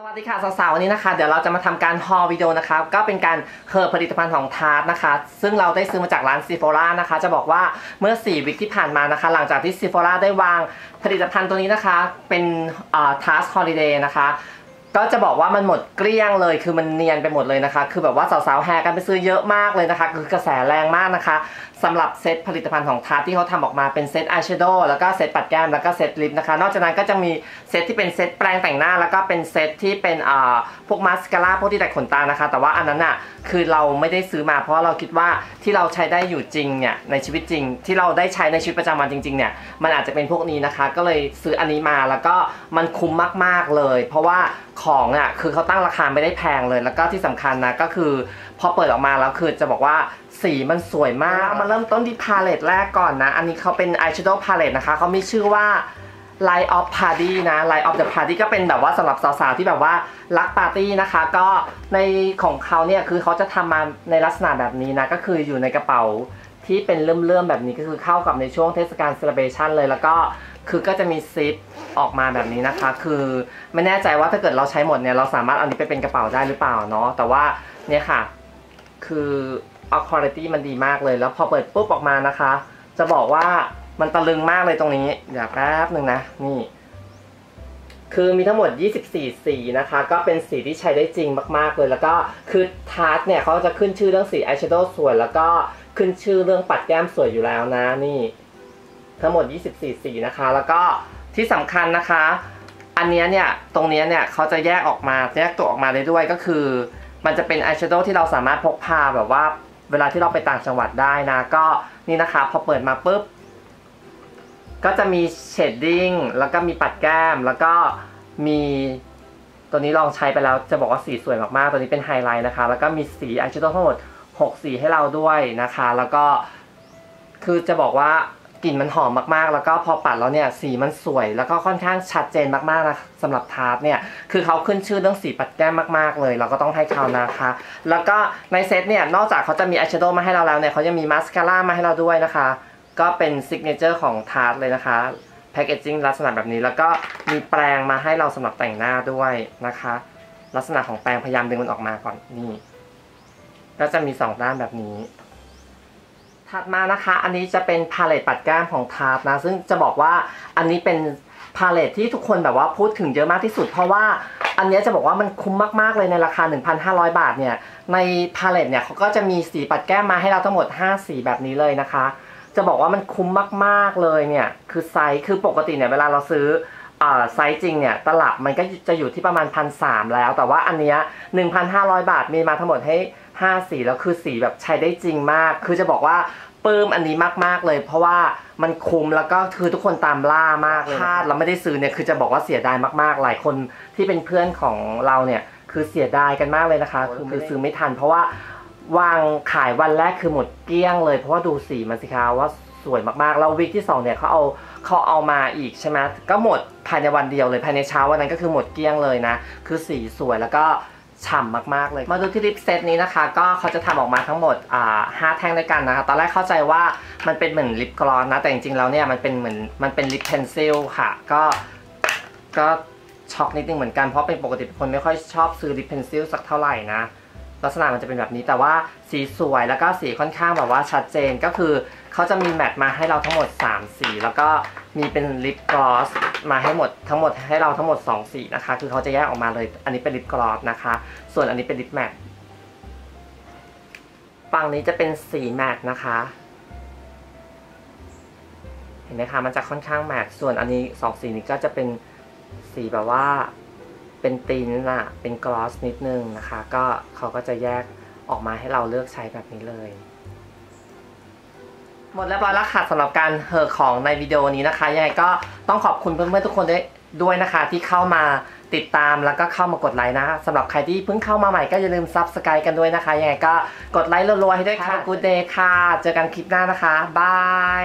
สวัสดีค่ะสาวๆวันนี้นะคะ เดี๋ยวเราจะมาทำการฮอลวิดีโอนะคะก็เป็นการเฮอร์ผลิตภัณฑ์ของทาร์ตนะคะ ซึ่งเราได้ซื้อมาจากร้านซีโฟล่านะคะ จะบอกว่าเมื่อ 4 วิคที่ผ่านมานะคะ หลังจากที่ซีโฟล่าได้วางผลิตภัณฑ์ตัวนี้นะคะ เป็นทาร์ตฮอลิเดย์นะคะ ก็จะบอกว่ามันหมดเกลี้ยงเลยคือมันเนียนไปหมดเลยนะคะ คือแบบว่าสาวๆแฮกันไปซื้อเยอะมากเลยนะคะ คือกระแสแรงมากนะคะสำหรับเซตผลิตภัณฑ์ของทาร์ที่เขาทำออกมาเป็นเซตอายแชโดว์แล้วก็เซตปัดแก้มแล้วก็เซตลิปนะคะ นอกจากนั้นก็จะมีเซตที่เป็นเซตแปรงแต่งหน้า แล้วก็เป็นเซตที่เป็นอ่าพวกมาสคาร่าพวกที่แต่งขนตานะคะ แต่ว่าอันนั้นอะคือเราไม่ได้ซื้อมา เพราะเราคิดว่าที่เราใช้ได้อยู่จริงเนี่ยในชีวิตจริง ที่เราได้ใช้ในชีวิตประจำวันจริงๆเนี่ยมันอาจจะเป็นพวกนี้นะคะ ก็เลยซื้ออันนี้มาแล้วก็มันคุ้มมากๆเลย เพราะว่าของอะคือเขาตั้งราคาไม่ได้แพงเลย แล้วก็ที่สำคัญนะก็คือพอเปิดออกมาแล้วคือจะบอกว่าสีมันสวยมากมาเริ่มต้นที่พาเลตแรกก่อนนะ อันนี้เขาเป็นอายแชโดว์พาเลตนะคะเขามีชื่อว่า Light of Party นะ Light of the Party ก็เป็นแบบว่าสำหรับสาวๆที่แบบว่ารักปาร์ตี้นะคะ ก็ในของเขาเนี่ยคือเขาจะทำมาในลักษณะแบบนี้นะ ก็คืออยู่ในกระเป๋าที่เป็นเลื่อมๆแบบนี้ก็คือเข้ากับในช่วงเทศกาลเซเลบรชันเลย แล้วก็คือก็จะมีซิปออกมาแบบนี้นะคะ คือไม่แน่ใจว่าถ้าเกิดเราใช้หมดเนี่ยเราสามารถเอานี้ไปเป็นกระเป๋าได้หรือเปล่าเนาะแต่ว่าเนี่ยค่ะ คือเอาคุณภาพมันดีมากเลย แล้วพอเปิดปุ๊บออกมานะคะ จะบอกว่ามันตะลึงมากเลยตรงนี้เดี๋ยวแป๊บหนึ่งนะนี่คือมีทั้งหมด 24 สีนะคะ ก็เป็นสีที่ใช้ได้จริงมากๆเลย แล้วก็คือทาร์ตเนี่ยเขาจะขึ้นชื่อเรื่องสีอายแชโดว์สวย แล้วก็ขึ้นชื่อเรื่องปัดแก้มสวยอยู่แล้วนะนี่ ทั้งหมด 24 สีนะคะ แล้วก็ที่สำคัญนะคะ อันนี้เนี่ย ตรงนี้เนี่ยเขาจะแยกออกมา แยกตัวออกมาได้ด้วยก็คือ มันจะเป็นอายแชโดว์ที่เราสามารถพกพาแบบว่า เวลาที่เราไปต่างจังหวัดได้นะ ก็นี่นะคะ พอเปิดมาปุ๊บ ก็จะมีเชดดิ้ง แล้วก็มีปัดแก้ม แล้วก็มีตัวนี้ลองใช้ไปแล้วจะบอกว่าสีสวยมากๆ ตัวนี้เป็นไฮไลท์นะคะ แล้วก็มีสีอายแชโดว์ทั้งหมด 6 สีให้เราด้วยนะคะ แล้วก็คือจะบอกว่า กลิ่นมันหอมมากๆ แล้วก็พอปัดแล้วเนี่ยสีมันสวย แล้วก็ค่อนข้างชัดเจนมากๆนะสำหรับทาร์ตเนี่ยคือเขาขึ้นชื่อเรื่องสีปัดแก้มมากๆเลย เราก็ต้องให้เขานะคะ แล้วก็ในเซตเนี่ยนอกจากเขาจะมีอายแชโดว์มาให้เราแล้วเนี่ยเขายังมีมาสคาร่ามาให้เราด้วยนะคะ ก็เป็นซิกเนเจอร์ของทาร์ตเลยนะคะแพคเกจจิ้งลักษณะแบบนี้แล้วก็มีแปรงมาให้เราสำหรับแต่งหน้าด้วยนะคะ ลักษณะของแปรงพยายามดึงมันออกมาก่อนนี่ก็จะมี 2 ด้านแบบนี้ ถัดมานะคะ อันนี้จะเป็นพาเลตปัดแก้มของทาร์นะ ซึ่งจะบอกว่าอันนี้เป็นพาเลตที่ทุกคนแบบว่าพูดถึงเยอะมากที่สุด เพราะว่าอันนี้จะบอกว่ามันคุ้มมาก ๆ เลยในราคา 1,500 บาทเนี่ย ในพาเลตเนี่ยเขาก็จะมีสีปัดแก้มมาให้เราทั้งหมด 5 สีแบบนี้เลยนะคะ จะบอกว่ามันคุ้มมาก ๆ เลยเนี่ย คือไซส์ คือปกติเนี่ยเวลาเราซื้อ ไซส์จริงเนี่ยตลับมันก็จะอยู่ที่ประมาณพันสแล้ว แต่ว่าอันเนี้ย1,500บาทมีมาทั้งหมดให้5สีแล้วคือสีแบบใช้ได้จริงมาก คือจะบอกว่าปลื้มอันนี้มากๆเลย เพราะว่ามันคุ้มแล้วก็คือทุกคนตามล่ามากเลยพลาดเราไม่ได้ซื้อเนี่ยคือจะบอกว่าเสียดายมากๆ หลายคนที่เป็นเพื่อนของเราเนี่ยคือเสียดายกันมากเลยนะคะ คือคือซื้อไม่ทัน เพราะว่าวางขายวันแรกคือหมดเกลี้ยงเลย เพราะว่าดูสีมันสิคะว่า สวยมากๆ แล้ววิกที่2เนี่ยเขาเอาเขาเอามาอีกใช่ไหมก็หมดภายในวันเดียวเลยภายในเช้าวันนั้นก็คือหมดเกลี้ยงเลยนะ คือสีสวยแล้วก็ฉ่ำมากๆเลย มาดูที่ลิปเซตนี้นะคะ ก็เขาจะทำออกมาทั้งหมดอ่าห้าแท่งด้วยกันนะคะ ตอนแรกเข้าใจว่ามันเป็นเหมือนลิปกลอสนะ แต่จริงๆแล้วเนี่ยมันเป็นเหมือนมันเป็นลิปเพนซิลค่ะ ก็ก็ช็อกนิดนึงเหมือนกัน เพราะเป็นปกติเป็นคนไม่ค่อยชอบซื้อลิปเพนซิลสักเท่าไหร่นะ ลักษณะมันจะเป็นแบบนี้แต่ว่าสีสวยแล้วก็สีค่อนข้างแบบว่าชัดเจนก็คือเขาจะมีแมทมาให้เราทั้งหมด 3 สี แล้วก็มีเป็นลิปกลอสมาให้หมดทั้งหมดให้เราทั้งหมด 2 สีนะคะ คือเขาจะแยกออกมาเลย อันนี้เป็นลิปกลอสนะคะ ส่วนอันนี้เป็นลิปแมทฝั่งนี้จะเป็นสีแมทนะคะ เห็นไหมคะมันจะค่อนข้างแมทส่วนอันนี้ 2 สีนี้ก็จะเป็นสีแบบว่า เป็นตีนน่ะเป็นกลอสนิดนึงนะคะ ก็เขาก็จะแยกออกมาให้เราเลือกใช้แบบนี้เลย หมดเรียบร้อยแล้วค่ะสำหรับการเฮอของในวิดีโอนี้นะคะ ยังไงก็ต้องขอบคุณเพื่อนๆทุกคนด้วยด้วยนะคะ ที่เข้ามาติดตามแล้วก็เข้ามากดไลค์นะสำหรับใครที่เพิ่งเข้ามาใหม่ก็อย่าลืมซับสไครต์กันด้วยนะคะ ยังไงก็กดไลค์รัวๆให้ด้วยค่ะ Good day ค่ะ เจอกันคลิปหน้านะคะบาย